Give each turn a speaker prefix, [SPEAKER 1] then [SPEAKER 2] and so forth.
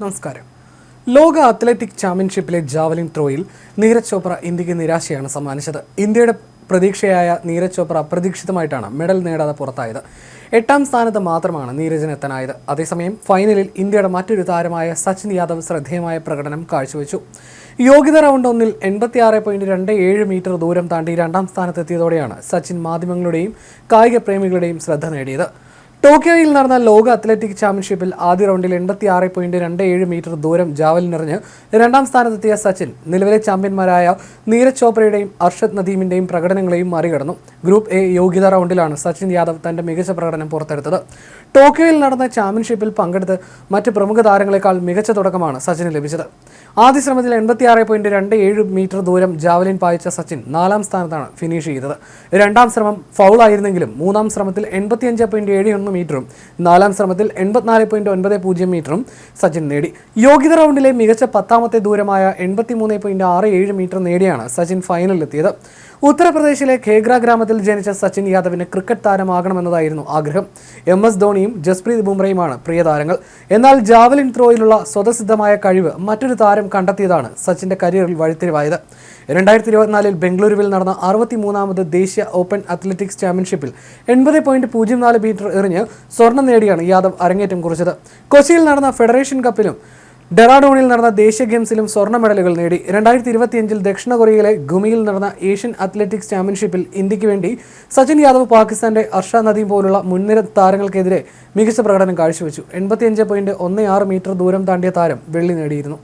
[SPEAKER 1] നമസ്കാരം. ലോക അത്ലറ്റിക് ചാമ്പ്യൻഷിപ്പിലെ ജാവലിൻ ത്രോയിൽ നീരജ് ചോപ്ര ഇന്ത്യയ്ക്ക് നിരാശയാണ് സമ്മാനിച്ചത്. ഇന്ത്യയുടെ പ്രതീക്ഷയായ നീരജ് ചോപ്ര അപ്രതീക്ഷിതമായിട്ടാണ് മെഡൽ നേടാതെ പുറത്തായത്. എട്ടാം സ്ഥാനത്ത് മാത്രമാണ് നീരജിന് എത്താനായത്. അതേസമയം ഫൈനലിൽ ഇന്ത്യയുടെ മറ്റൊരു താരമായ സച്ചിൻ യാദവ് ശ്രദ്ധേയമായ പ്രകടനം കാഴ്ചവെച്ചു. യോഗ്യത റൗണ്ട് ഒന്നിൽ എൺപത്തിയാറ് പോയിന്റ് രണ്ട് ഏഴ് മീറ്റർ ദൂരം താണ്ടി രണ്ടാം സ്ഥാനത്തെത്തിയതോടെയാണ് സച്ചിൻ മാധ്യമങ്ങളുടെയും കായിക പ്രേമികളുടെയും ശ്രദ്ധ നേടിയത്. ടോക്കിയോയിൽ നടന്ന ലോക അത്ലറ്റിക് ചാമ്പ്യൻഷിപ്പിൽ ആദ്യ റൗണ്ടിൽ എൺപത്തി ആറ് പോയിന്റ് രണ്ട് ഏഴ് മീറ്റർ ദൂരം ജാവലിനെറിഞ്ഞ് രണ്ടാം സ്ഥാനത്തെത്തിയ സച്ചിൻ നിലവിലെ ചാമ്പ്യന്മാരായ നീരജ് ചോപ്രയുടെയും അർഷദ് നദീമിന്റെയും പ്രകടനങ്ങളെയും മറികടന്നു. ഗ്രൂപ്പ് എ യോഗ്യതാ റൗണ്ടിലാണ് സച്ചിൻ യാദവ് തന്റെ മികച്ച പ്രകടനം പുറത്തെടുത്തത്. ടോക്കിയോയിൽ നടന്ന ചാമ്പ്യൻഷിപ്പിൽ പങ്കെടുത്ത് മറ്റ് പ്രമുഖ താരങ്ങളെക്കാൾ മികച്ച തുടക്കമാണ് സച്ചിന് ലഭിച്ചത്. ആദ്യ ശ്രമത്തിൽ എൺപത്തിയാറ് പോയിന്റ് രണ്ട് ഏഴ് മീറ്റർ ദൂരം ജാവലിൻ പായിച്ച സച്ചിൻ നാലാം സ്ഥാനത്താണ് ഫിനിഷ് ചെയ്തത്. രണ്ടാം ശ്രമം ഫൗൾ ആയിരുന്നെങ്കിലും മൂന്നാം ശ്രമത്തിൽ എൺപത്തിയഞ്ച് പോയിന്റ് ഏഴ് ഒന്ന് മീറ്ററും നാലാം ശ്രമത്തിൽ എൺപത്തിനാല് പോയിന്റ് ഒൻപത് പൂജ്യം മീറ്ററും സച്ചിൻ നേടി. യോഗ്യത റൗണ്ടിലെ മികച്ച പത്താമത്തെ ദൂരമായ എൺപത്തിമൂന്ന് പോയിന്റ് ആറ് ഏഴ് മീറ്റർ നേടിയാണ് സച്ചിൻ ഫൈനലിലെത്തിയത് ഉത്തർപ്രദേശിലെ ഖേഗ്ര ഗ്രാമത്തിൽ ജനിച്ച സച്ചിൻ യാദവിന് ക്രിക്കറ്റ് താരമാകണമെന്നതായിരുന്നു ആഗ്രഹം. എം എസ് ധോണിയും ജസ്പ്രീത് ബുംറയുമാണ് പ്രിയ താരങ്ങൾ. എന്നാൽ ജാവലിൻ ത്രോയിലുള്ള സ്വതസിദ്ധമായ കഴിവ് മറ്റൊരു താരം കണ്ടെത്തിയതാണ് സച്ചിന്റെ കരിയറിൽ വഴിത്തിരിവായത്. രണ്ടായിരത്തി ഇരുപത്തിനാലിൽ ബംഗളൂരുവിൽ നടന്ന അറുപത്തിമൂന്നാമത് ദേശീയ ഓപ്പൺ അത്ലറ്റിക്സ് ചാമ്പ്യൻഷിപ്പിൽ എൺപത് പോയിന്റ് പൂജ്യം നാല് മീറ്റർ എറിഞ്ഞ് സ്വർണം നേടിയാണ് യാദവ് അരങ്ങേറ്റം കുറിച്ചത്. കൊച്ചിയിൽ നടന്ന ഫെഡറേഷൻ കപ്പിലും ഡെറാഡൂണിൽ നടന്ന ദേശീയ ഗെയിംസിലും സ്വർണ മെഡലുകൾ നേടി. രണ്ടായിരത്തി ഇരുപത്തിയഞ്ചിൽ ദക്ഷിണ കൊറിയയിലെ ഗുമിയിൽ നടന്ന ഏഷ്യൻ അത്ലറ്റിക്സ് ചാമ്പ്യൻഷിപ്പിൽ ഇന്ത്യയ്ക്ക് വേണ്ടി സച്ചിൻ യാദവ് പാകിസ്ഥാന്റെ അർഷ നദീം പോലുള്ള മുൻനിര താരങ്ങൾക്കെതിരെ മികച്ച പ്രകടനം കാഴ്ചവെച്ചു. എൺപത്തിയഞ്ച് പോയിന്റ് ഒന്ന് ആറ് മീറ്റർ ദൂരം താണ്ടിയ താരം വെള്ളി നേടിയിരുന്നു.